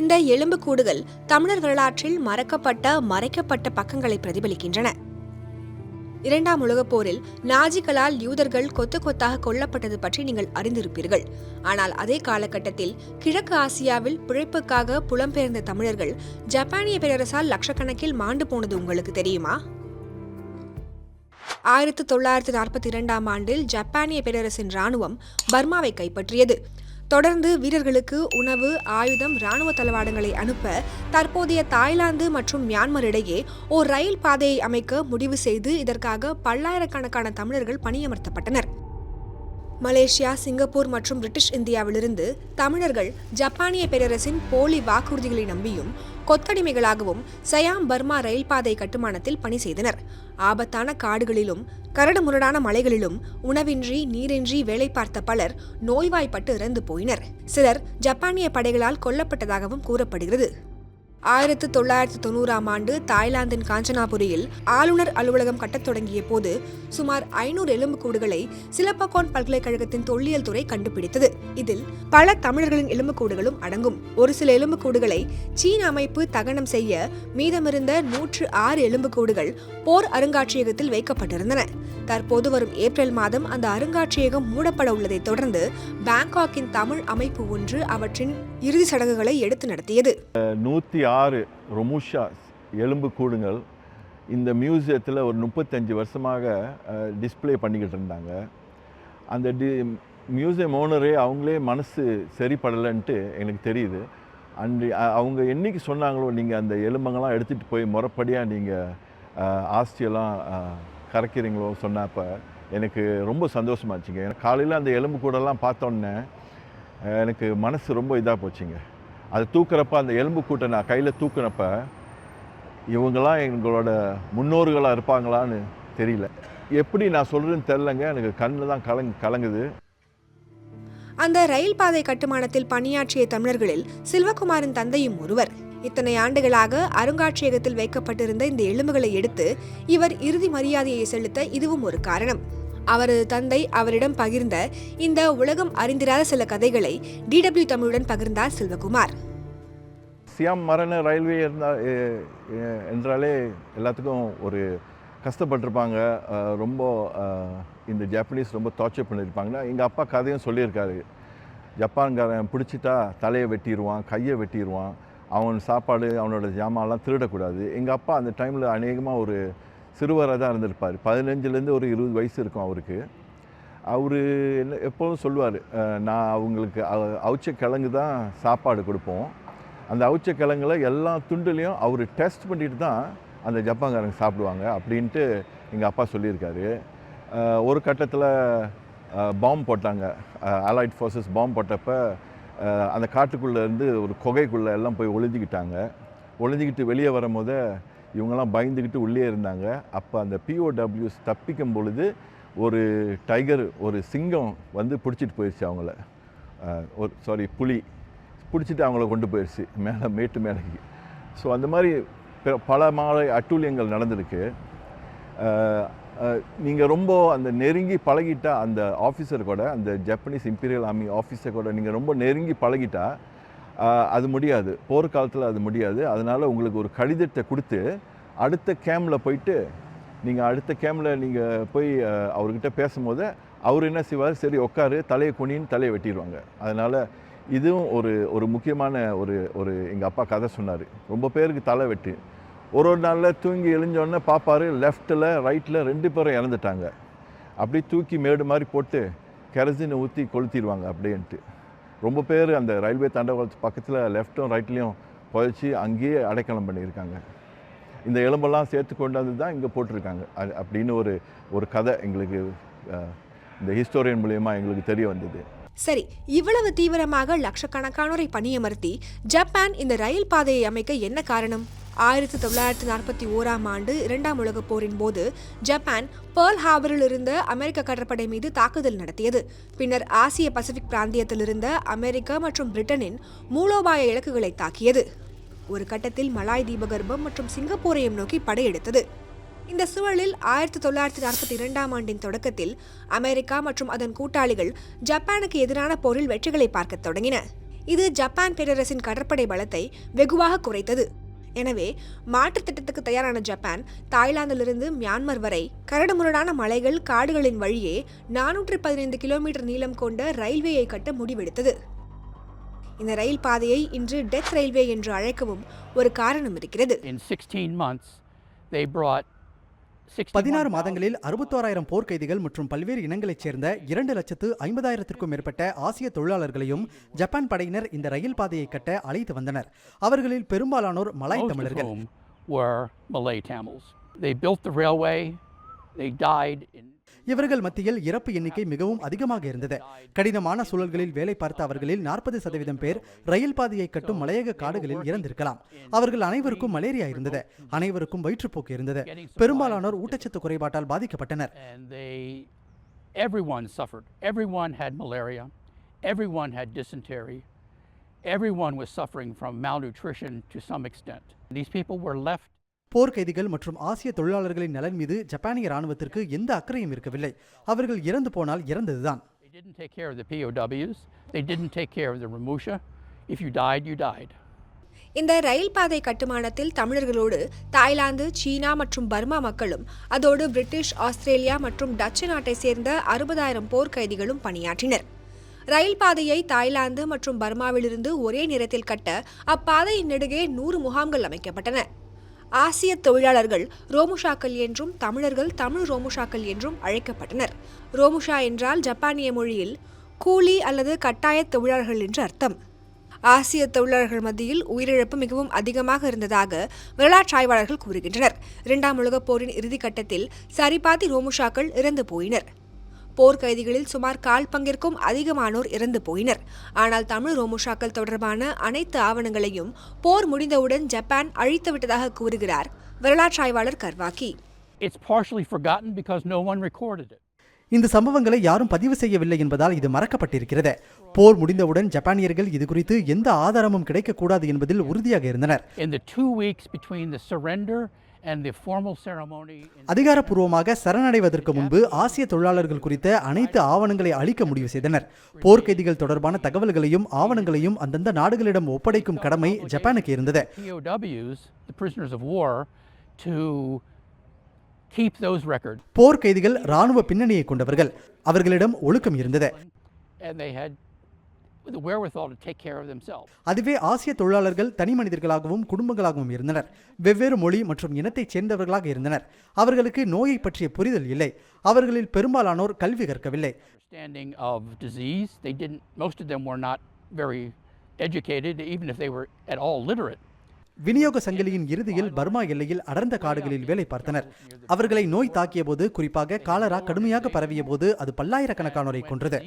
இந்த எலும்புக்கூடுகள் தமிழர் வரலாற்றில் மறக்கப்பட்ட மறைக்கப்பட்ட பக்கங்களை பிரதிபலிக்கின்றன. இரண்டாம் உலகப் போரில் நாஜிகளால் யூதர்கள் கொத்து கொத்தாக கொல்லப்பட்டது பற்றி நீங்கள் அறிந்திருப்பீர்கள். ஆனால் அதே காலகட்டத்தில் கிழக்கு ஆசியாவில் பிழைப்புக்காக புலம்பெயர்ந்த தமிழர்கள் ஜப்பானிய பேரரசால் லட்சக்கணக்கில் மாண்டு போனது உங்களுக்கு தெரியுமா? ஆயிரத்து தொள்ளாயிரத்து நாற்பத்தி இரண்டாம் ஆண்டில் ஜப்பானிய பேரரசின் ராணுவம் பர்மாவை கைப்பற்றியது. தொடர்ந்து வீரர்களுக்கு உணவு ஆயுதம் ராணுவ தளவாடங்களை அனுப்ப தற்போதைய தாய்லாந்து மற்றும் மியான்மர் இடையே ஓர் ரயில் பாதையை அமைக்க முடிவு செய்து இதற்காக பல்லாயிரக்கணக்கான தமிழர்கள் பணியமர்த்தப்பட்டனர். மலேசியா சிங்கப்பூர் மற்றும் பிரிட்டிஷ் இந்தியாவிலிருந்து தமிழர்கள் ஜப்பானிய பேரரசின் போலி வாக்குறுதிகளை நம்பியும் கொத்தடிமைகளாகவும் சயாம் பர்மா ரயில் பாதை கட்டுமானத்தில் பணி செய்தனர். ஆபத்தான காடுகளிலும் கரடுமுரடான மலைகளிலும் உணவின்றி நீரின்றி வேலை பார்த்த பலர் நோய்வாய்ப்பட்டு இறந்து போயினர். சிலர் ஜப்பானிய படைகளால் கொல்லப்பட்டதாகவும் கூறப்படுகிறது. ஆயிரத்து தொள்ளாயிரத்து தொண்ணூறாம் ஆண்டு தாய்லாந்தின் காஞ்சனாபுரியில் ஆளுநர் அலுவலகம் கட்டத் தொடங்கிய போது சுமார் ஐநூறு எலும்புக்கூடுகளை சிலப்பகோன் பல்கலைக்கழகத்தின் தொல்லியல் துறை கண்டுபிடித்தது. இதில் பல தமிழர்களின் எலும்புக்கூடுகளும் அடங்கும். ஒரு சில எலும்புக்கூடுகளை சீன அமைப்பு தகனம் செய்ய மீதமிருந்த நூற்று ஆறு எலும்புக்கூடுகள் போர் அருங்காட்சியகத்தில் வைக்கப்பட்டிருந்தன. தற்போது வரும் ஏப்ரல் மாதம் அந்த அருங்காட்சியகம் மூடப்பட உள்ளதைத் தொடர்ந்து பாங்காக்கின் தமிழ் அமைப்பு ஒன்று அவற்றின் இறுதி சடங்குகளை எடுத்து நடத்தியது. ஆறு ரொமுஷா எலும்பு கூடுங்கள். இந்த மியூசியத்தில் ஒரு முப்பத்தஞ்சு வருஷமாக டிஸ்ப்ளே பண்ணிக்கிட்டு இருந்தாங்க. அந்த டி மியூசியம் ஓனரே அவங்களே மனசு சரிப்படலைன்ட்டு எனக்கு தெரியுது. அண்டு அவங்க என்னைக்கு சொன்னாங்களோ நீங்கள் அந்த எலும்பங்கள்லாம் எடுத்துகிட்டு போய் முறப்படியாக நீங்கள் ஆஸ்தியெல்லாம் கரைக்கிறீங்களோ சொன்னப்போ எனக்கு ரொம்ப சந்தோஷமாச்சுங்க எனக்கு காலையில் அந்த எலும்பு கூடெல்லாம் பார்த்தோன்னே எனக்கு மனசு ரொம்ப இதாக போச்சுங்க. அது தூக்குறப்ப அந்த எலும்பு கூட்டை நான் கையில் தூக்குனப்ப இவங்களாம் எங்களோட முன்னோர்களாக இருப்பாங்களான்னு தெரியல. எப்படி நான் சொல்கிறேன்னு தெரிலங்க எனக்கு கண்ணில் தான் கலங் கலங்குது. அந்த ரயில் பாதை கட்டுமானத்தில் பணியாற்றிய தமிழர்களில் செல்வகுமாரின் தந்தையும் ஒருவர். இத்தனை ஆண்டுகளாக அருங்காட்சியகத்தில் வைக்கப்பட்டிருந்த இந்த எலும்புகளை எடுத்து இவர் இறுதி மரியாதையை செலுத்த இதுவும் ஒரு காரணம். அவரது தந்தை அவரிடம் பகிர்ந்த இந்த உலகம் அறிந்திராத சில கதைகளை டிடபிள்யூ தமிழுடன் பகிர்ந்தார் சில்வகுமார். சியாம் மரண ரயில்வே இருந்தால் என்றாலே எல்லாத்துக்கும் ஒரு கஷ்டப்பட்டிருப்பாங்க. ரொம்ப இந்த ஜாப்பனீஸ் ரொம்ப டார்ச்சர் பண்ணியிருப்பாங்கன்னா எங்கள் அப்பா கதையும் சொல்லியிருக்காரு. ஜப்பான்காரன் பிடிச்சிட்டா தலையை வெட்டிடுவான் கையை வெட்டிடுவான் அவன் சாப்பாடு அவனோட ஜாமான்லாம் திருடக்கூடாது. எங்கள் அப்பா அந்த டைமில் அநேகமாக ஒரு சிறுவராக தான் இருந்திருப்பார். பதினஞ்சுலேருந்து ஒரு இருபது வயசு இருக்கும் அவருக்கு. அவர் என்ன எப்போதும் சொல்லுவார் நான் அவங்களுக்கு அவிச்ச கிழங்கு தான் சாப்பாடு கொடுப்போம். அந்த அவிச்ச கிழங்குல எல்லா துண்டுலையும் அவர் டெஸ்ட் பண்ணிட்டு தான் அந்த ஜப்பான்காரங்க சாப்பிடுவாங்க அப்படின்ட்டு எங்கள் அப்பா சொல்லியிருக்காரு. ஒரு கட்டத்தில் பாம்பு போட்டாங்க. அலாய்ட் ஃபோர்ஸஸ் பாம்பு போட்டப்போ அந்த காட்டுக்குள்ளேருந்து ஒரு குகைக்குள்ளே எல்லாம் போய் ஒளிஞ்சிக்கிட்டாங்க. ஒளிஞ்சிக்கிட்டு வெளியே வரும்போது இவங்கெல்லாம் பயந்துக்கிட்டு உள்ளே இருந்தாங்க. அப்போ அந்த பிஓடபிள்யூஸ் தப்பிக்கும் பொழுது ஒரு டைகர் ஒரு சிங்கம் வந்து பிடிச்சிட்டு போயிடுச்சு அவங்கள. ஒரு சாரி புலி. பிடிச்சிட்டு அவங்கள கொண்டு போயிடுச்சு மேலே மேட்டு மேலைக்கு. ஸோ அந்த மாதிரி பிற- பல மாலை அட்டூழியங்கள் நடந்திருக்கு. நீங்கள் ரொம்ப அந்த நெருங்கி பழகிட்டா அந்த ஆஃபீஸர் கூட அந்த ஜப்பனீஸ் இம்பீரியல் ஆர்மி ஆஃபீஸர் கூட நீங்கள் ரொம்ப நெருங்கி பழகிட்டா அது முடியாது. போர்க்காலத்தில் அது முடியாது. அதனால் உங்களுக்கு ஒரு கடிதத்தை கொடுத்து அடுத்த கேமில் போயிட்டு நீங்கள் அடுத்த கேமில் நீங்கள் போய் அவர்கிட்ட பேசும்போது அவர் என்ன செய்வார்? சரி உட்காரு தலையை குனின்னு தலையை வெட்டிடுவாங்க. அதனால் இதுவும் ஒரு ஒரு முக்கியமான ஒரு ஒரு எங்கள் அப்பா கதை சொன்னார். ரொம்ப பேருக்கு தலை வெட்டு. ஒரு ஒரு நாளில் தூங்கி எழுஞ்சோடனே பார்ப்பார் லெஃப்ட்டில் ரைட்டில் ரெண்டு பேரும் இறந்துட்டாங்க. அப்படி தூக்கி மேடு மாதிரி போட்டு கெரசினை ஊற்றி கொளுத்திடுவாங்க அப்படின்ட்டு. ரொம்ப பேர் அந்த ரயில்வே தண்டவாளத்து பக்கத்தில் லெஃப்ட்டும் ரைட்லேயும் புதைச்சி அங்கேயே அடைக்கலம் பண்ணியிருக்காங்க. இந்த எலும்பெல்லாம் சேர்த்து கொண்டாந்து தான் இங்கே போட்டிருக்காங்க. அது அப்படின்னு ஒரு ஒரு கதை எங்களுக்கு இந்த ஹிஸ்டோரியன் மூலயமா எங்களுக்கு தெரிய வந்தது. சரி இவ்வளவு தீவிரமாக லட்சக்கணக்கானோரை பணியமர்த்தி ஜப்பான் இந்த ரயில் பாதையை அமைக்க என்ன காரணம்? ஆயிரத்தி தொள்ளாயிரத்தி நாற்பத்தி ஓராம் ஆண்டு இரண்டாம் உலகப் போரின் போது ஜப்பான் பேர்ல் ஹார்பரில் இருந்த அமெரிக்க கடற்படை மீது தாக்குதல் நடத்தியது. பின்னர் ஆசிய பசிபிக் பிராந்தியத்தில் இருந்த அமெரிக்கா மற்றும் பிரிட்டனின் மூலோபாய இலக்குகளை தாக்கியது. ஒரு கட்டத்தில் மலாய் தீபகற்பம் மற்றும் சிங்கப்பூரையும் நோக்கி படையெடுத்தது. இந்த சூழலில் ஆயிரத்தி தொள்ளாயிரத்தி நாற்பத்தி இரண்டாம் ஆண்டின் தொடக்கத்தில் அமெரிக்கா மற்றும் அதன் கூட்டாளிகள் ஜப்பானுக்கு எதிரான போரில் வெற்றிகளை பார்க்கத் தொடங்கின. இது ஜப்பான் பேரரசின் கடற்படை பலத்தை வெகுவாக குறைத்தது. எனவே மாற்றுத் திட்டத்துக்கு தயாரான ஜப்பான் தாய்லாந்திலிருந்து மியான்மர் வரை கரடுமுரடான மலைகள் காடுகளின் வழியே நானூற்று பதினைந்து கிலோமீட்டர் நீளம் கொண்ட ரயில்வேயை கட்ட முடிவெடுத்தது. இந்த ரயில் பாதையை இன்று டெத் ரயில்வே என்று அழைக்கவும் ஒரு காரணம் இருக்கிறது. In 16 months, they brought பதினாறு 61,000 மாதங்களில் அறுபத்தோராயிரம் போர்க்கைதிகள் மற்றும் பல்வேறு இனங்களைச் சேர்ந்த இரண்டு லட்சத்து ஐம்பதாயிரத்திற்கும் மேற்பட்ட ஆசிய தொழிலாளர்களையும் ஜப்பான் படையினர் இந்த ரயில் பாதையை கட்ட அழைத்து வந்தனர் அவர்களில் பெரும்பாலானோர் மலாய் தமிழர்கள். They built the railway. They died in இவர்கள் மத்தியில் இறப்பு எண்ணிக்கை மிகவும் அதிகமாக இருந்தது கடினமான சூழல்களில் வேலை பார்த்த அவர்களில் நாற்பது சதவீதம் பேர் ரயில் பாதையை கட்டும் மலையக காடுகளில் இறந்திருக்கலாம் அவர்கள் அனைவருக்கும் மலேரியா இருந்தது அனைவருக்கும் வயிற்றுப்போக்கு இருந்தது பெரும்பாலானோர் ஊட்டச்சத்து குறைபாட்டால் பாதிக்கப்பட்டனர் everyone suffered. Everyone had malaria. Everyone had dysentery. Everyone was suffering from malnutrition to some extent. These people were left போர்க்கைதிகள் மற்றும் ஆசிய தொழிலாளர்களின் நலன் மீது ஜப்பானிய ராணுவத்திற்கு எந்த அக்கறையும் இருக்கவில்லை அவர்கள் இறந்து போனால் இறந்ததுதான் They didn't take care of the POWs. They didn't take care of the Ramusha. If you died, you died. இந்த ரயில் பாதை கட்டுமானத்தில் தமிழர்களோடு தாய்லாந்து சீனா மற்றும் பர்மா மக்களும் அதோடு பிரிட்டிஷ் ஆஸ்திரேலியா மற்றும் டச்சு நாட்டை சேர்ந்த அறுபதாயிரம் போர்க்கைதிகளும் பணியாற்றினர் ரயில் பாதையை தாய்லாந்து மற்றும் பர்மாவிலிருந்து ஒரே நேரத்தில் கட்ட அப்பாதையின் நெடுகே நூறு முகாம்கள் அமைக்கப்பட்டன ஆசிய தொழிலாளர்கள் ரோமுஷாக்கள் என்றும் தமிழர்கள் தமிழ் ரோமுஷாக்கள் என்றும் அழைக்கப்பட்டனர். ரோமுஷா என்றால் ஜப்பானிய மொழியில் கூலி அல்லது கட்டாய தொழிலாளர்கள் என்று அர்த்தம். ஆசிய தொழிலாளர்கள் மத்தியில் உயிரிழப்பு மிகவும் அதிகமாக இருந்ததாக வரலாற்று ஆய்வாளர்கள் கூறுகின்றனர். இரண்டாம் உலகப் போரின் இறுதிக்கட்டத்தில் சரிபாதி ரோமுஷாக்கள் இறந்து போயினர். போர்க்கைதிகளில் சுமார் கால் பங்கிற்கும் அதிகமானோர் இறந்து போயினர். ஆனால் தமிழ் ரோமுஷாக்கள் தொடர்பான அனைத்து ஆவணங்களையும் போர் முடிந்தவுடன் ஜப்பான் அழித்துவிட்டதாக கூறுகிறார் வரலாற்று ஆய்வாளர் கர்வாக்கி It's partially forgotten because no one recorded it. இந்த சம்பவங்களை யாரும் பதிவு செய்யவில்லை என்பதால் இது மறக்கப்பட்டிருக்கிறது. போர் முடிந்தவுடன் ஜப்பானியர்கள் இது குறித்து எந்த ஆதாரமும் கிடைக்கக்கூடாது என்பதில் உறுதியாக இருந்தனர். அதிகாரப்பூர்வமாக சரணடைவதற்கு முன்பு ஆசிய தொழிலாளர்கள் குறித்த அனைத்து ஆவணங்களை அளிக்க முடிவு செய்தனர். போர்க்கைதிகள் தொடர்பான தகவல்களையும் ஆவணங்களையும் அந்தந்த நாடுகளிடம் ஒப்படைக்கும் கடமை ஜப்பானுக்கு இருந்தது. Records. போர்க்கைதிகள் இராணுவ பின்னணியை கொண்டவர்கள். அவர்களிடம் ஒழுக்கம் இருந்தது. The wherewithal to take care of themselves. அதுவே ஆசிய தொழிலாளர்கள் தனி மனிதர்களாகவும் குடும்பங்களாகவும் இருந்தனர் வெவ்வேறு மொழி மற்றும் இனத்தைச் சேர்ந்தவர்களாக இருந்தனர் அவர்களுக்கு நோயை பற்றிய புரிதல் இல்லை அவர்களில் பெரும்பாலானோர் கல்வி கற்கவில்லை Understanding of disease, they didn't, most of them were not very educated, even if they were at all literate. விநியோக சங்கிலியின் இறுதியில் பர்மா எல்லையில் அடர்ந்த காடுகளில் வேலை பார்த்தனர் அவர்களை நோய் தாக்கிய போது குறிப்பாக காலரா கடுமையாக பரவிய போது அது பல்லாயிரக்கணக்கானோரை கொன்றது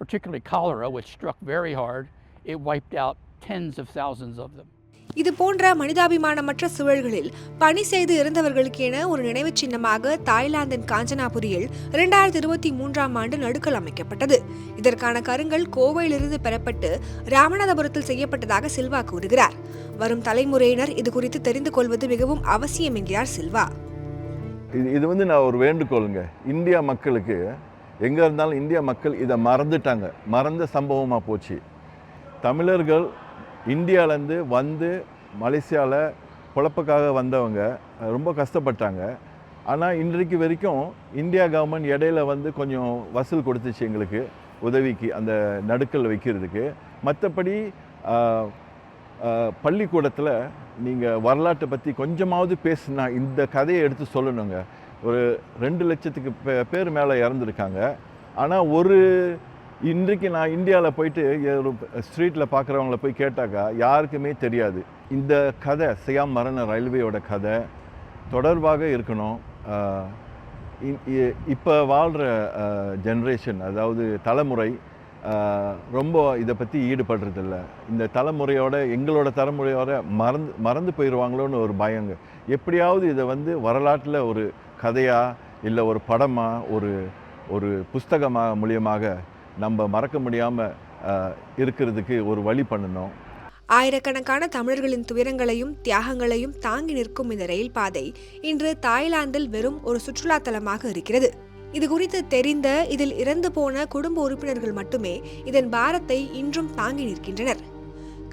particularly cholera, which struck very hard. It wiped out tens of thousands of them. இது போன்ற மனிதாபிமானமற்ற சூழல்களில் பணி செய்து இறந்தவர்களுக்கென ஒரு நினைவுச் சின்னமாக தாய்லாந்தின் காஞ்சனாபுரியில் இரண்டாயிரத்தி இருபத்தி மூன்றாம் ஆண்டு நடுக்கல் அமைக்கப்பட்டது. இதற்கான கருங்கல் கோவையிலிருந்து பெறப்பட்டு ராமநாதபுரத்தில் செய்யப்பட்டதாக சில்வா கூறுகிறார். வரும் தலைமுறையினர் இது குறித்து தெரிந்து கொள்வது மிகவும் அவசியம் என்கிறார் சில்வா. இது இது வந்து நான் ஒரு வேண்டுகோளுங்க. இந்தியா மக்களுக்கு எங்கே இருந்தாலும் இந்தியா மக்கள் இதை மறந்துட்டாங்க. மறந்த சம்பவமாக போச்சு. தமிழர்கள் இந்தியாவிலேருந்து வந்து மலேசியாவில் பொழப்புக்காக வந்தவங்க ரொம்ப கஷ்டப்பட்டாங்க. ஆனால் இன்றைக்கு வரைக்கும் இந்தியா கவர்மெண்ட் இடையில வந்து கொஞ்சம் வசூல் கொடுத்துச்சு எங்களுக்கு உதவிக்கு அந்த நடுக்கல் வைக்கிறதுக்கு. மற்றபடி பள்ளிக்கூடத்தில் நீங்கள் வரலாற்றை பற்றி கொஞ்சமாவது பேசுனா இந்த கதையை எடுத்து சொல்லணுங்க. ஒரு ரெண்டு லட்சத்துக்கு பே- பேர் மேலே இறந்துருக்காங்க. ஆனால் ஒரு இன்றைக்கு நான் இந்தியாவில் போயிட்டு ஒரு ஸ்ட்ரீட்டில் பார்க்குறவங்கள போய் கேட்டாக்கா யாருக்குமே தெரியாது. இந்த கதை சியாம் மரண ரயில்வேயோட கதை தொடர்பாக இருக்கணும். இப்போ வாழ்கிற ஜென்ரேஷன் அதாவது தலைமுறை ரொம்ப இதை பற்றி ஈடுபடுறதில்ல. இந்த தலைமுறையோட எங்களோட தலைமுறையோட மறந்து மறந்து போயிடுவாங்களோன்னு ஒரு பயங்க. எப்படியாவது இதை வந்து வரலாற்றில் ஒரு கதையாக இல்லை ஒரு படமாக ஒரு ஒரு புஸ்தகமாக மூலியமாக நம்ம மறக்க முடியாமல் இருக்கிறதுக்கு ஒரு வழி பண்ணணும். ஆயிரக்கணக்கான தமிழர்களின் துயரங்களையும் தியாகங்களையும் தாங்கி நிற்கும் இந்த ரயில் பாதை இன்று தாய்லாந்தில் வெறும் ஒரு சுற்றுலா தலமாக இருக்கிறது. இது குறித்து தெரிந்த இதில் இறந்து போன குடும்ப உறுப்பினர்கள் மட்டுமே இதன் பாரத்தை இன்றும் தாங்கி நிற்கின்றனர்.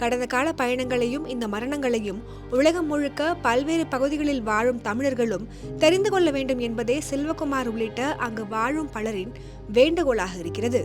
கடந்த கால பயணங்களையும் இந்த மரணங்களையும் உலகம் முழுக்க பல்வேறு பகுதிகளில் வாழும் தமிழர்களும் தெரிந்து கொள்ள வேண்டும் என்பதே செல்வகுமார் உள்ளிட்ட அங்கு வாழும் பலரின் வேண்டுகோளாக இருக்கிறது.